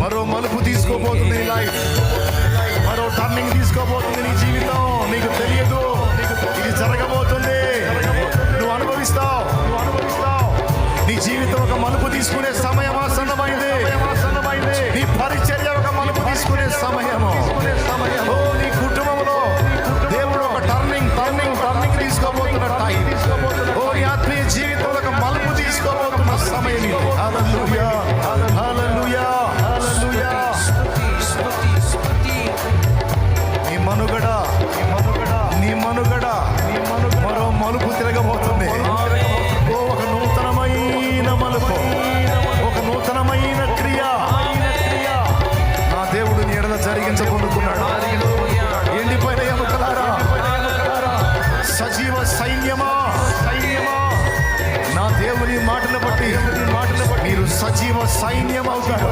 మరో మలుపు తీసుకోబోతుంది నీ లైఫ్ మరో టర్నింగ్ తీసుకోబోతుంది నీ జీవితం. నీకు తెలియదు. ఇది జరగబోతుంది. నువ్వు అనుభవిస్తావు. నువ్వు అనుభవిస్తావు నీ జీవితం ఒక మలుపు తీసుకునే సమయం ఆసన్నమైంది. నీ పరిచర్య ఒక మలుపు తీసుకునే సమయము ఓ నీ కుటుంబంలో దేవుడు ఒక టర్నింగ్ టర్నింగ్ టర్నింగ్ తీసుకోబోతున్న టైం ఓ నీ ఆత్మీయ జీవితంలో ఒక మలుపు తీసుకోబోతున్న సమయం ఇది. దేవుడు జరిగించబోతున్నాడు. ఎండిపోయిన ఎముకలారా? సజీవ సైన్యమా? సైన్యమా? నా దేవుని మాటలు బట్టి మాటలు బట్టి మీరు సజీవ సైన్యం అవుతారు